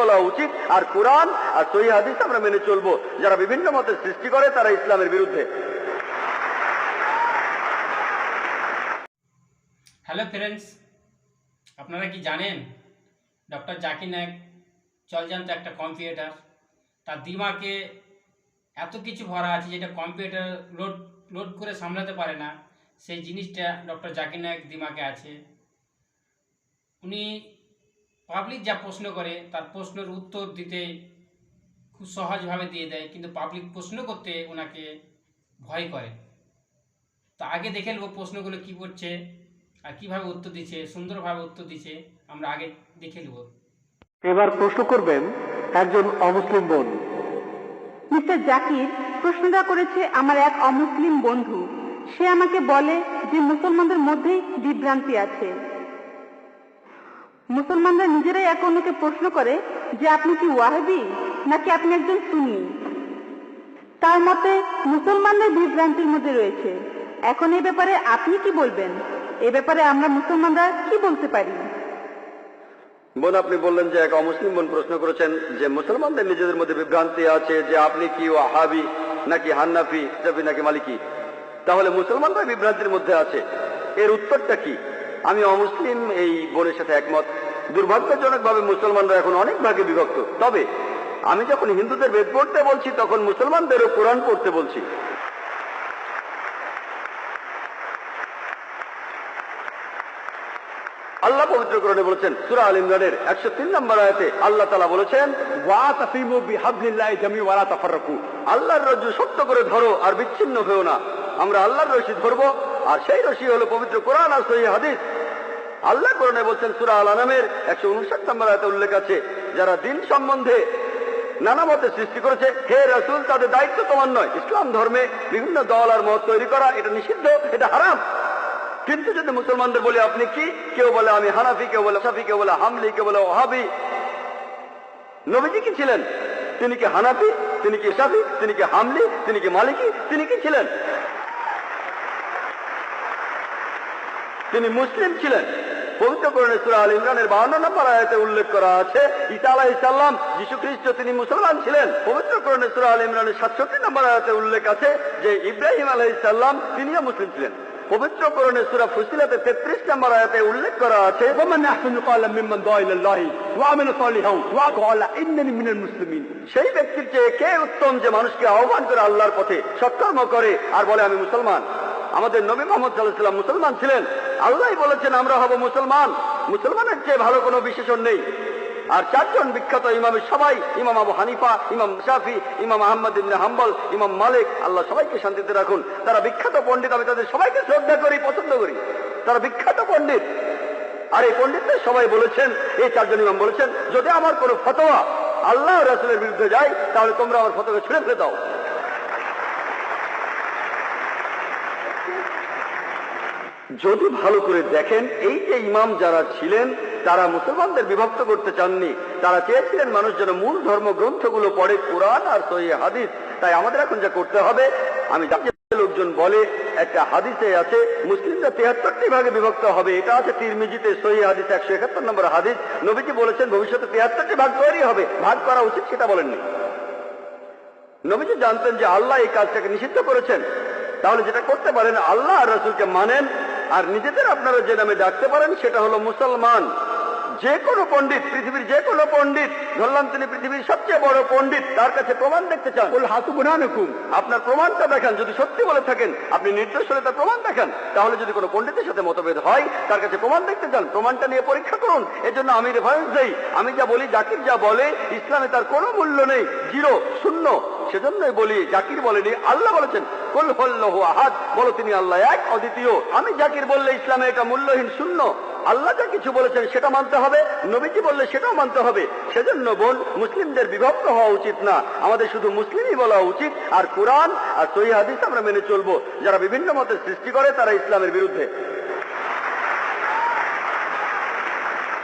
বলা উচিত, আর কোরআন আর সহি হাদিস আমরা মেনে চলবো। যারা বিভিন্ন মতের সৃষ্টি করে, তারা ইসলামের বিরুদ্ধে। হ্যালো ফ্রেন্ডস আপনারা কি জানেন? ডক্টর জাকির নায়ক চলজান্ত একটা কম্পিউটার তার দিমাকে এত কিছু ভরা আছে যেটা কম্পিউটার লোড লোড করে সামলাতে পারে না। সেই জিনিসটা ডক্টর জাকির নায়ক দিমাকে আছে। উনি পাবলিক যা প্রশ্ন করে তার প্রশ্নের উত্তর দিতে খুব সহজভাবে দিয়ে দেয় কিন্তু পাবলিক প্রশ্ন করতে ওনাকে ভয় করে। তো আগে দেখে নেব প্রশ্নগুলো কী করছে আর কীভাবে উত্তর দিচ্ছে সুন্দরভাবে উত্তর দিচ্ছে আমরা আগে দেখে নেব। এবার প্রশ্ন করবেন একজন অমুসলিম বোন মিস্টার জাকির প্রশ্নটা করেছে আমার এক অমুসলিম বন্ধু। সে আমাকে বলে যে মুসলমানদের মধ্যেই বিভ্রান্তি আছে। মুসলমানরা নিজেরাই এক অন্যকে প্রশ্ন করে যে আপনি কি ওয়াহাবি নাকি আপনি একজন সুন্নি? তার মতে মুসলমানদের বিভ্রান্তির মধ্যে রয়েছে। এখন এই ব্যাপারে আপনি কি বলবেন? এ ব্যাপারে আমরা মুসলমানরা কি বলতে পারি? বোন, আপনি বললেন যে এক অমুসলিম বোন প্রশ্ন করেছেন যে মুসলমানদের নিজেদের মধ্যে বিভ্রান্তি আছে যে আপনি কি ওয়াহাবি নাকি হান্নাফি জাফি নাকি মালিকি? তাহলে মুসলমানরা বিভ্রান্তির মধ্যে আছে। এর উত্তরটা কি? আমি অমুসলিম, এই বোনের সাথে একমত। দুর্ভাগ্যজনকভাবে মুসলমানরা এখন অনেক ভাগে বিভক্ত। তবে, আমি যখন হিন্দুদের বেদ পড়তে বলছি, তখন মুসলমানদেরও কোরআন পড়তে বলছি। আল্লাহ পবিত্র করণে বলেছেন, সুরা আল ইমরানের একশো তিন নম্বর আয়াতে আল্লাহ তালা বলেছেন আল্লাহর রজ্জু শক্ত করে ধরো আর বিচ্ছিন্ন হয়েও না। আমরা আল্লাহর রশি ধরবো আর সেই রশি হলো পবিত্র কোরআন আর সহি হাদিস। আল্লাহ কোরআনে বলছেন, সুরা আল আনামের একশো উনষাট নম্বর আয়তে উল্লেখ আছে, যারা দিন সম্বন্ধে নানা মতে সৃষ্টি করেছে, হে রসুল, তাদের দায়িত্ব তোমার নয়। ইসলাম ধর্মে বিভিন্ন দল আর মত তৈরি করা, এটা নিষিদ্ধ, এটা হারাম। কিন্তু যদি মুসলমানদের বলি, আপনি কি? কেউ বলে আমি হানাফি, কেউ বলে সাফি, কেউ বলে হামলি, কেউ বলে ওহাবি। নবীজি কি ছিলেন? তিনি কি হানাফি, তিনি কি সাফি, তিনি কি হামলি, তিনি কি মালিকি, তিনি কি ছিলেন? তিনি মুসলিম ছিলেন। ইমরানের নম্বর আয়াতে উল্লেখ করা আছে খ্রিস্ট তিনি মুসলমান ছিলেন। ইমরানের নম্বর আয়াতে উল্লেখ আছে যে তিনিও মুসলিম ছিলেন। তেত্রিশ উল্লেখ করা আছে সেই ব্যক্তির চেয়ে কে উত্তম যে মানুষকে আহ্বান করে আল্লাহর পথে সৎকর্ম করে আর বলে, আমি মুসলমান। আমাদের নবী মোহাম্মদ মুসলমান ছিলেন। আল্লাহ বলেছেন, আমরা হব মুসলমান। মুসলমানের চেয়ে ভালো কোনো বিশেষণ নেই। আর চারজন বিখ্যাত ইমামের সবাই, ইমাম আবু হানিফা, ইমাম শাফি, ইমাম আহমদ ইবনে হাম্বল, ইমাম মালিক, আল্লাহ সবাইকে শান্তিতে রাখুন। তারা বিখ্যাত পণ্ডিত, আমি তাদের সবাইকে শ্রদ্ধা করি, পছন্দ করি। তারা বিখ্যাত পণ্ডিত। আর এই পণ্ডিতদের সবাই বলেছেন, এই চারজন ইমাম বলেছেন, যদি আমার কোনো ফতোয়া আল্লাহ রাসুলের বিরুদ্ধে যায়, তাহলে তোমরা আমার ফতোকে ছুঁড়ে ফেলে দাও। যদি ভালো করে দেখেন, এই যে ইমাম যারা ছিলেন, তারা মুসলমানদের বিভক্ত করতে চাননি। তারা চেয়েছিলেন মানুষ যেন মূল ধর্মগ্রন্থগুলো পড়ে, কোরআন আর সহি হাদিস। তাই আমাদের এখন যা করতে হবে, আমি লোকজন বলে, একটা হাদিসে আছে, মুসলিমরা তেহাত্তরটি ভাগে বিভক্ত হবে। এটা আছে তিরমিজিতে সহি হাদিস একশো একাত্তর নম্বর হাদিস। নবীজি বলেছেন, ভবিষ্যতে তেহাত্তরটি ভাগ তৈরি হবে। ভাগ করা উচিত, সেটা বলেননি। নবীজি জানতেন যে আল্লাহ এই কাজটাকে নিষিদ্ধ করেছেন। তাহলে যেটা করতে পারেন, আল্লাহ আর রসুলকে মানেন আর নিজেদের আপনারা যে নামে ডাকতে পারেন সেটা হলো মুসলমান। যে কোনো পণ্ডিত পৃথিবীর যে কোনো পণ্ডিত ধরলাম তিনি পৃথিবীর সবচেয়ে বড় পণ্ডিত তার কাছে প্রমাণ দেখতে চান। বল হাতু বুনানুকুম। আপনার প্রমাণটা দেখান যদি সত্যি বলে থাকেন আপনি নির্দেশ হলে তার প্রমাণ দেখান তাহলে যদি কোনো পণ্ডিতের সাথে মতভেদ হয় তার কাছে প্রমাণ দেখতে চান প্রমাণটা নিয়ে পরীক্ষা করুন। এজন্য আমি রেফারেন্স দেই আমি যা বলি জাকির যা বলে ইসলামে তার কোনো মূল্য নেই জিরো শূন্য। সেজন্যই বলি, জাকির বলেনি, আল্লাহ বলেছেন, কুল হল্লহু আহাদ বলো তিনি আল্লাহ এক, অদ্বিতীয়। আমি জাকির বললে ইসলামে এটা মূল্যহীন শূন্য। আল্লাহ যা কিছু বলেছেন সেটা মানতে হবে, নবীজি বললে সেটাও মানতে হবে। সেজন্য বোন, মুসলিমদের বিভক্ত হওয়া উচিত না। আমাদের শুধু মুসলিমই বলা উচিত, আর কোরআন আর সহি হাদিস আমরা মেনে চলবো। যারা বিভিন্ন মতের সৃষ্টি করে, তারা ইসলামের বিরুদ্ধে।